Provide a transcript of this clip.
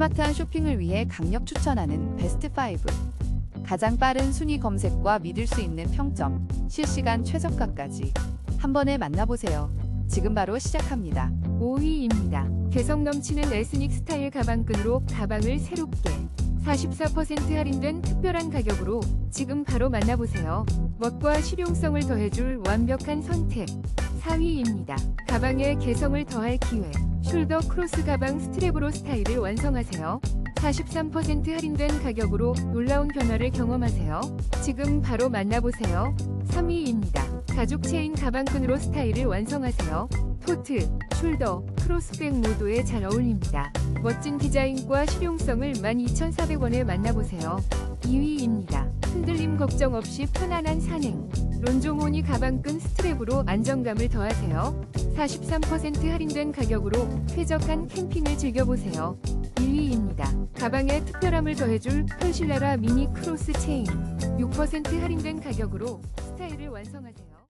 스마트한 쇼핑을 위해 강력 추천하는 베스트 5. 가장 빠른 순위 검색과 믿을 수 있는 평점, 실시간 최저가까지 한 번에 만나보세요. 지금 바로 시작합니다. 5위입니다. 개성 넘치는 에스닉 스타일 가방끈으로 가방을 새롭게 44% 할인된 특별한 가격으로 지금 바로 만나보세요. 멋과 실용성을 더해줄 완벽한 선택. 4위입니다. 가방에 개성을 더할 기회. 숄더 크로스 가방 스트랩으로 스타일을 완성하세요. 43% 할인된 가격으로 놀라운 변화를 경험하세요. 지금 바로 만나보세요. 3위입니다. 가죽 체인 가방끈으로 스타일을 완성하세요. 토트, 숄더, 크로스백 모두에 잘 어울립니다. 멋진 디자인과 실용성을 12,400원에 만나보세요. 2위입니다. 걱정 없이 편안한 산행. 론조모니 가방끈 스트랩으로 안정감을 더하세요. 43% 할인된 가격으로 쾌적한 캠핑을 즐겨보세요. 1위입니다. 가방에 특별함을 더해줄 펄실라라 미니 크로스 체인. 6% 할인된 가격으로 스타일을 완성하세요.